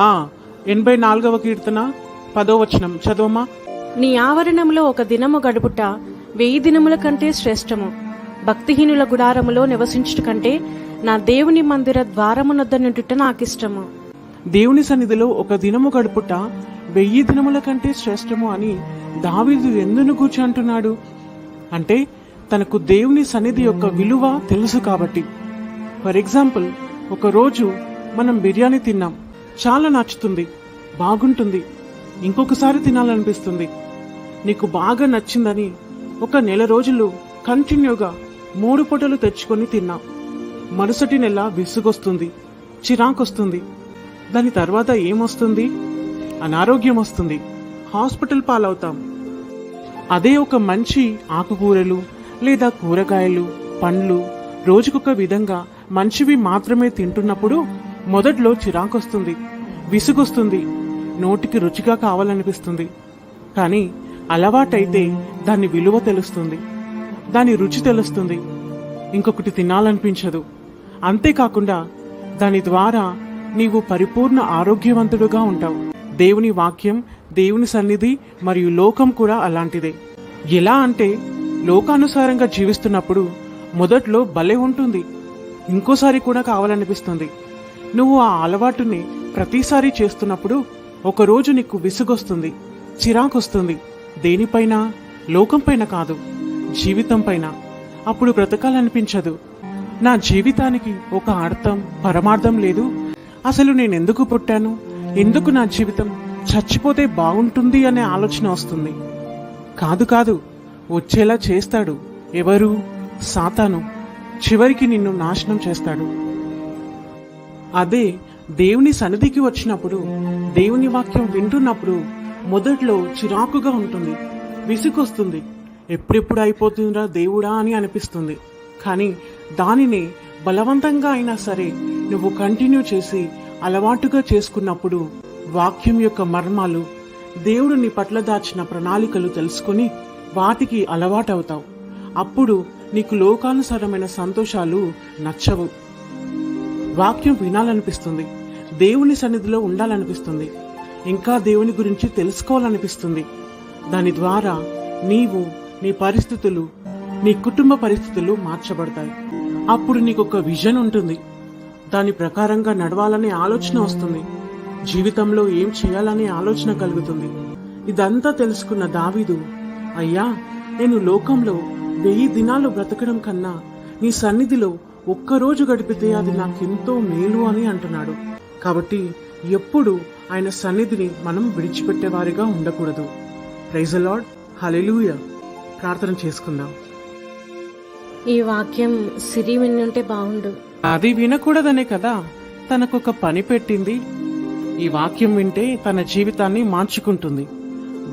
ఆ ఎనభై నాలుగవ కీర్తన పదో వచనం. చదవమ్మా. నీ ఆవరణంలో ఒక దినము గడుపుట వెయ్యి దినముల కంటే శ్రేష్టము. భక్తిహీనుల గుడారములో నివసించుట కంటే నా దేవుని మందిర ద్వారమునొద్ద నుండుట నాకిష్టము. దేవుని సన్నిధిలో ఒక దినము గడుపుట వెయ్యి దినముల కంటే శ్రేష్టము అని దావీదు ఎందును గూర్చి అంటున్నాడు? అంటే తనకు దేవుని సన్నిధి యొక్క విలువ తెలుసు కాబట్టి. ఫర్ ఎగ్జాంపుల్ ఒక రోజు మనం బిర్యానీ తిన్నాం. చాలా నచ్చుతుంది. బాగుంటుంది. ఇంకొకసారి తినాలనిపిస్తుంది. నీకు బాగా నచ్చిందని ఒక నెల రోజులు కంటిన్యూగా మూడు పూటలు తెచ్చుకొని తిన్నాం. మరుసటి నెల విసుగొస్తుంది. చిరాకొస్తుంది. దాని తర్వాత ఏమొస్తుంది? అనారోగ్యం వస్తుంది. హాస్పిటల్ పాలవుతాం. అదే ఒక మంచి ఆకుకూరలు లేదా కూరగాయలు పండ్లు రోజుకొక విధంగా మంచివి మాత్రమే తింటున్నప్పుడు మొదట్లో చిరాకొస్తుంది విసుగొస్తుంది నోటికి రుచిగా కావాలనిపిస్తుంది. కానీ అలవాటైతే దాని విలువ తెలుస్తుంది దాని రుచి తెలుస్తుంది. ఇంకొకటి తినాలనిపించదు. అంతేకాకుండా దాని ద్వారా నీవు పరిపూర్ణ ఆరోగ్యవంతుడుగా ఉంటావు. దేవుని వాక్యం దేవుని సన్నిధి మరియు లోకం కూడా అలాంటిదే. ఎలా అంటే లోకానుసారంగా జీవిస్తున్నప్పుడు మొదట్లో భలే ఉంటుంది. ఇంకోసారి కూడా కావాలనిపిస్తుంది. నువ్వు ఆ అలవాటుని ప్రతిసారి చేస్తున్నప్పుడు ఒకరోజు నీకు విసుగొస్తుంది చిరాకొస్తుంది. దేనిపైన లోకంపైన కాదు జీవితంపైన. అప్పుడు బ్రతకాలనిపించదు. నా జీవితానికి ఒక అర్థం పరమార్థం లేదు. అసలు నేను ఎందుకు పుట్టాను? ఎందుకు నా జీవితం చచ్చిపోతే బాగుంటుంది అనే ఆలోచన వస్తుంది. కాదు కాదు వచ్చేలా చేస్తాడు. ఎవరు? సాతాను. చివరికి నిన్ను నాశనం చేస్తాడు. అదే దేవుని సన్నిధికి వచ్చినప్పుడు దేవుని వాక్యం వింటున్నప్పుడు మొదట్లో చిరాకుగా ఉంటుంది విసుకొస్తుంది ఎప్పుడెప్పుడు అయిపోతుందిరా దేవుడా అని అనిపిస్తుంది. కానీ దానిని బలవంతంగా అయినా సరే నువ్వు కంటిన్యూ చేసి అలవాటుగా చేసుకున్నప్పుడు వాక్యం యొక్క మర్మాలు దేవుడు నీ పట్ల దాచిన ప్రణాళికలు తెలుసుకుని వాటికి అలవాటవుతావు. అప్పుడు నీకు లోకానుసారమైన సంతోషాలు నచ్చవు. వాక్యం వినాలనిపిస్తుంది. దేవుని సన్నిధిలో ఉండాలనిపిస్తుంది. ఇంకా దేవుని గురించి తెలుసుకోవాలనిపిస్తుంది. దాని ద్వారా నీవు నీ పరిస్థితులు నీ కుటుంబ పరిస్థితులు మార్చబడతాయి. అప్పుడు నీకు ఒక విజన్ ఉంటుంది. దాని ప్రకారంగా నడవాలనే ఆలోచన వస్తుంది. జీవితంలో ఏం చేయాలనే ఆలోచన కలుగుతుంది. ఇదంతా తెలుసుకున్న దావీదు అయ్యా నేను లోకంలో వెయ్యి దినాలు బ్రతకడం కన్నా నీ సన్నిధిలో ఒక్కరోజు గడిపితే అది నాకెంతో మేలు అని అంటున్నాడు. కాబట్టి ఎప్పుడు ఆయన సన్నిధిని మనం విడిచిపెట్టేవారిగా ఉండకూడదు. ప్రైజ్ లార్డ్ హలెలూయ ప్రార్థన చేసుకుందాం. ఈ వాక్యం సిరి విన్నుంటే బాగుండు. అది వినకూడదనే కదా? తనకొక పని పెట్టింది. ఈ వాక్యం వింటే తన జీవితాన్ని మార్చుకుంటుంది.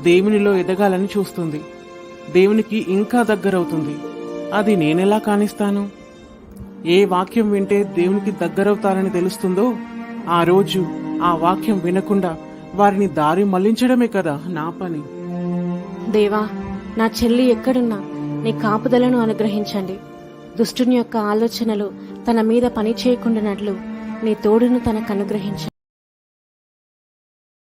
దేవునిలో ఎదగాలని చూస్తుంది. దేవునికి ఇంకా దగ్గరవుతుంది. అది నేనెలా కానిస్తాను? ఏ వాక్యం వింటే దేవునికి దగ్గరవుతారని తెలుస్తుందో ఆ రోజు ఆ వాక్యం వినకుండా వారిని దారి మళ్ళించడమే కదా నా పని. దేవా నా చెల్లి ఎక్కడున్నా నీ కాపుదలను అనుగ్రహించండి. దుష్టుని యొక్క ఆలోచనలు తన మీద పని చేయకుండానట్లు నీ తోడును తనకు అనుగ్రహించండి